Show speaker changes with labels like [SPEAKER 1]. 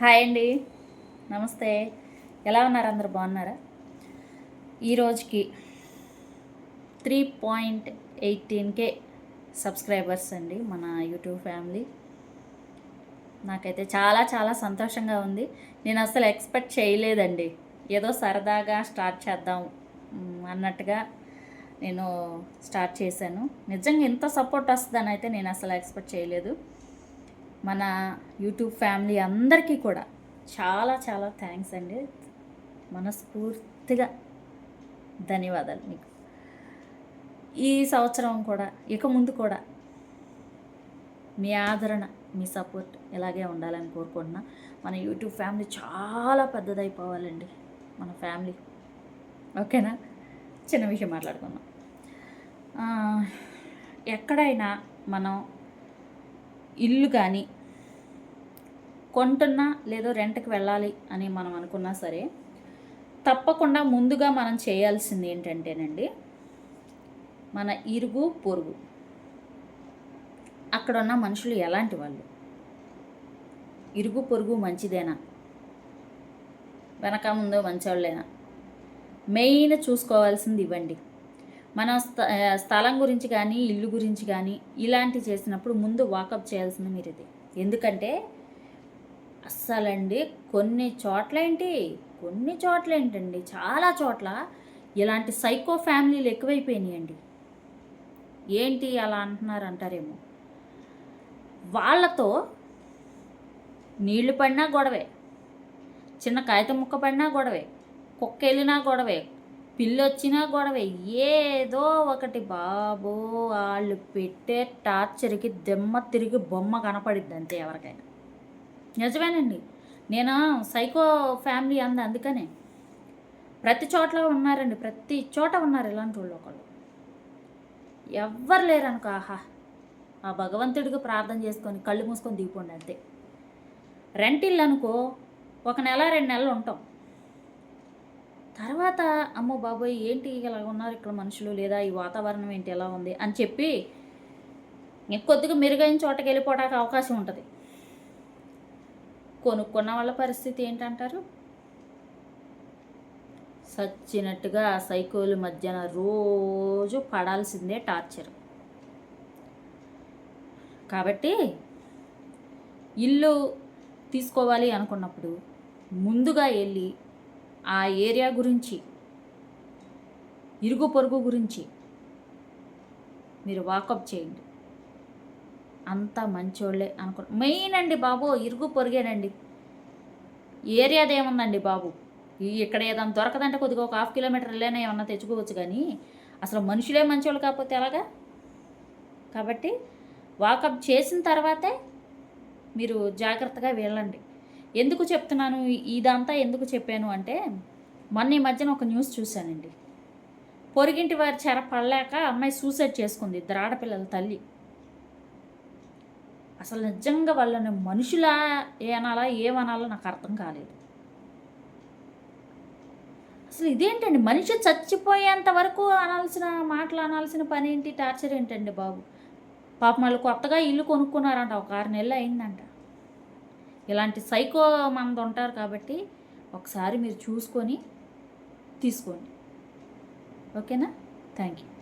[SPEAKER 1] Hi అండి. నమస్తే. ఎలా ఉన్నారు? అందరు బాగున్నారా? ఈరోజుకి three point eighteen K subscribers అండి మన యూట్యూబ్ ఫ్యామిలీ. నాకైతే చాలా చాలా సంతోషంగా ఉంది. నేను అసలు ఎక్స్పెక్ట్ చేయలేదండి. ఏదో సరదాగా స్టార్ట్ చేద్దాం అన్నట్టుగా నేను స్టార్ట్ చేశాను. నిజంగా ఇంత సపోర్ట్ వస్తుందని అయితే నేను అసలు ఎక్స్పెక్ట్ చేయలేదు. మన యూట్యూబ్ ఫ్యామిలీ అందరికీ కూడా చాలా చాలా థ్యాంక్స్ అండి. మనస్ఫూర్తిగా ధన్యవాదాలు మీకు. ఈ సంవత్సరం కూడా ఇక ముందు కూడా మీ ఆదరణ మీ సపోర్ట్ ఇలాగే ఉండాలని కోరుకుంటున్నా. మన యూట్యూబ్ ఫ్యామిలీ చాలా పెద్దదైపోవాలండి. మన ఫ్యామిలీ. ఓకేనా? చిన్న విషయం మాట్లాడుకుందాం. ఎక్కడైనా మనం ఇల్లు కానీ కొంటున్నా లేదో రెంట్కి వెళ్ళాలి అని మనం అనుకున్నా సరే తప్పకుండా ముందుగా మనం చేయాల్సింది ఏంటంటేనండి మన ఇరుగు పొరుగు. అక్కడ ఉన్న మనుషులు ఎలాంటి వాళ్ళు? ఇరుగు పొరుగు మంచిదేనా? వెనక ముందో మంచోళ్ళేనా? మెయిన్ చూసుకోవాల్సింది ఇవ్వండి. మన స్థ స్థలం గురించి కానీ ఇల్లు గురించి కానీ ఇలాంటి చేసినప్పుడు ముందు వాకప్ చేయాల్సింది మీరు ఇది ఎందుకంటే అస్సలండి. కొన్ని చోట్ల ఏంటి కొన్ని చోట్ల ఏంటండి చాలా చోట్ల ఇలాంటి సైకో ఫ్యామిలీలు ఎక్కువైపోయినాయండి. ఏంటి అలా అంటున్నారు అంటారేమో వాళ్ళతో నీళ్ళు పడినా గొడవే. చిన్న కాగితం ముక్క పడినా గొడవే. కుక్క వెళ్ళినా గొడవే. పిల్లి వచ్చినా గొడవే. ఏదో ఒకటి బాబో వాళ్ళు పెట్టే టార్చర్కి దెమ్మ తిరిగి బొమ్మ కనపడిద్ది అంతే ఎవరికైనా. నిజమేనండి. నేను సైకో ఫ్యామిలీ అంది అందుకనే. ప్రతి చోట్ల ఉన్నారండి ప్రతి చోట ఉన్నారు ఇలాంటి వాళ్ళు ఒకళ్ళు. ఎవ్వరు లేరనుకో ఆహా. ఆ భగవంతుడికి ప్రార్థన చేసుకొని కళ్ళు మూసుకొని దిగిపోండి అంతే. రెంట్ ఇల్లు అనుకో ఒక నెల రెండు నెలలు ఉంటాం. తర్వాత అమ్మో బాబోయ్ ఏంటి ఇలా ఉన్నారు ఇక్కడ మనుషులు లేదా ఈ వాతావరణం ఏంటి ఎలా ఉంది అని చెప్పి ఇంకొద్దిగా మెరుగైన చోటకి వెళ్ళిపోవడానికి అవకాశం ఉంటుంది. కొనుక్కున్న వాళ్ళ పరిస్థితి ఏంటంటారు? సచ్చినట్టుగా సైకోల మధ్యన రోజు పడాల్సిందే టార్చర్. కాబట్టి ఇల్లు తీసుకోవాలి అనుకున్నప్పుడు ముందుగా వెళ్ళి ఆ ఏరియా గురించి ఇరుగు పొరుగు గురించి మీరు వాకప్ చేయండి. అంతా మంచోళ్ళే అనుకో మెయిన్ అండి బాబు ఇరుగు పొరిగేనండి. ఏరియాది ఏముందండి బాబు? ఈ ఇక్కడ ఏదైనా దొరకదంటే కొద్దిగా ఒక హాఫ్ కిలోమీటర్ వెళ్ళైనా ఏమన్నా తెచ్చుకోవచ్చు కానీ అసలు మనుషులే మంచోళ్ళు కాకపోతే ఎలాగా? కాబట్టి వాకప్ చేసిన తర్వాతే మీరు జాగ్రత్తగా వెళ్ళండి. ఎందుకు చెప్తున్నాను? ఇదంతా ఎందుకు చెప్పాను అంటే మొన్న ఈ మధ్యన ఒక న్యూస్ చూశానండి. పొరిగింటి వారి చెర పడలేక అమ్మాయి సూసైడ్ చేసుకుంది ఇద్దరు ఆడపిల్లల తల్లి. అసలు నిజంగా వాళ్ళని మనుషులా ఏనాలా ఏమనాలో నాకు అర్థం కాలేదు. అసలు ఇదేంటండి? మనిషి చచ్చిపోయేంత వరకు అనాల్సిన మాటలు అనాల్సిన పని ఏంటి టార్చర్ ఏంటండి బాబు? పాపం వాళ్ళు కొత్తగా ఇల్లు కొనుక్కున్నారంట ఒక ఆరు నెలలు అయిందంట. ఇలాంటి సైకో మంది ఉంటారు కాబట్టి ఒకసారి మీరు చూసుకొని తీసుకోండి. ఓకేనా? Thank you